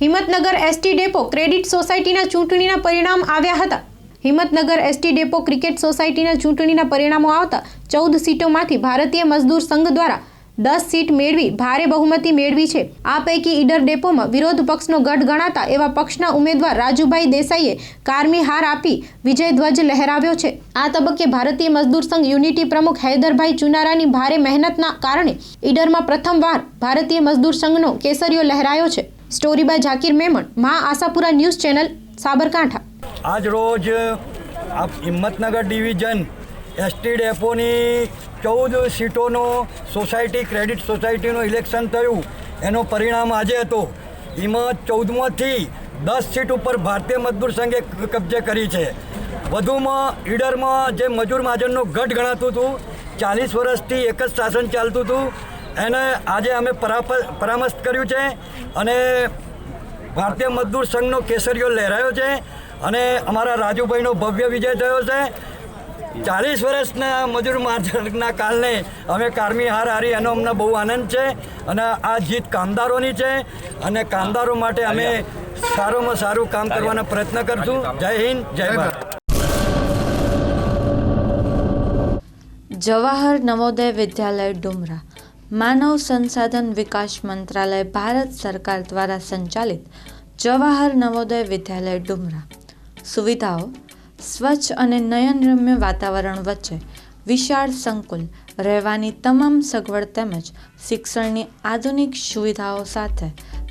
Himmatnagar ST depot credit સોસાયટીના ચૂંટણીના પરિણામ આવ્યા હતા. હિંમતનગર એસટી ડેપો ક્રિકેટ સોસાયટીના ચૂંટણીના પરિણામો આવતા ચૌદ સીટોમાંથી ભારતીય મજદૂર સંઘ દ્વારા દસ સીટ મેળવી ભારે બહુમતી મેળવી છે. આ પૈકી ઈડર ડેપોમાં વિરોધ પક્ષનો ગઢ ગણાતા એવા પક્ષના ઉમેદવાર રાજુભાઈ દેસાઈએ કારમી હાર આપી વિજય ધ્વજ લહેરાવ્યો છે. આ તબક્કે ભારતીય મજદૂર સંઘ યુનિટી પ્રમુખ હૈદરભાઈ ચુનારાની ભારે મહેનતના કારણે ઈડરમાં પ્રથમવાર ભારતીય મજદૂર સંઘનો કેસરીયો લહેરાયો છે. સ્ટોરી બાય ઝાકીર મેમણ, મા આશાપુરા ન્યૂઝ ચેનલ, સાબરકાંઠા. આજ રોજ હિંમતનગર ડિવિઝન એસટી ડેપોની ચૌદ સીટોનો સોસાયટી, ક્રેડિટ સોસાયટીનું ઇલેક્શન થયું. એનો પરિણામ આજે હતો. એમાં ચૌદમાંથી દસ સીટ ઉપર ભારતીય મજદૂર સંઘે કબજે કરી છે. વધુમાં ઈડરમાં જે મજૂર મહાજનનું ગઢ ગણાતું હતું, ચાલીસ વર્ષથી એક જ શાસન ચાલતું હતું એને આજે અમે પરાપ પરામર્શ કર્યું છે અને ભારતીય મજદૂર સંઘનો કેસરીઓ લહેરાયો છે અને અમારા રાજુભાઈનો ભવ્ય વિજય થયો છે. ચાલીસ વર્ષના મજૂર માર્જના કારણે અમે કારમી હાર હારી એનો અમને બહુ આનંદ છે અને આ જીત કામદારોની છે અને કામદારો માટે અમે સારામાં સારું કામ કરવાનો પ્રયત્ન કરશું. જય હિન્દ જય ભારત. જવાહર નવોદય વિદ્યાલય ડુમરા. માનવ સંસાધન વિકાસ મંત્રાલય ભારત સરકાર દ્વારા સંચાલિત જવાહર નવોદય વિદ્યાલય ડુમરા. સુવિધાઓ, સ્વચ્છ અને નયનરમ્ય વાતાવરણ વચ્ચે વિશાળ સંકુલ, રહેવાની તમામ સગવડ તેમજ શિક્ષણની આધુનિક સુવિધાઓ સાથે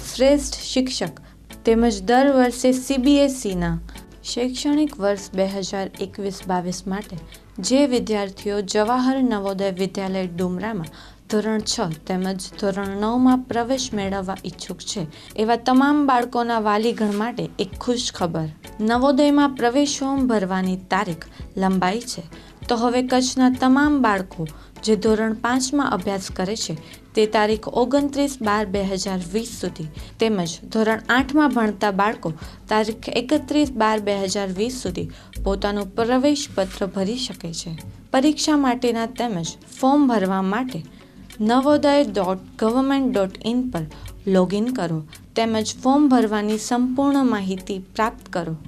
શ્રેષ્ઠ શિક્ષક તેમજ દર વર્ષે સીબીએસઈના શૈક્ષણિક વર્ષ બે હજાર એકવીસ બાવીસ માટે જે વિદ્યાર્થીઓ જવાહર નવોદય વિદ્યાલય ડુમરામાં ધોરણ છ તેમજ ધોરણ નવમાં પ્રવેશ મેળવવા ઈચ્છુક છે. એવા તમામ બાળકોના વાલીગણ માટે એક ખુશ ખબર. નવોદયમાં પ્રવેશ ફોર્મ ભરવાની તારીખ લંબાઈ છે. તો હવે કચ્છના તમામ બાળકો જે ધોરણ પાંચમાં અભ્યાસ કરે છે, તે તારીખ ઓગણત્રીસ બાર બે હજાર વીસ સુધી તેમજ ધોરણ આઠમાં ભણતા બાળકો તારીખ એકત્રીસ બાર બે હજાર વીસ સુધી પોતાનું પ્રવેશ પત્ર ભરી શકે છે. પરીક્ષા માટેના તેમજ ફોર્મ ભરવા માટે Navodaya dot government dot in પર લોગિન કરો તેમજ ફોર્મ ભરવાની સંપૂર્ણ માહિતી પ્રાપ્ત કરો.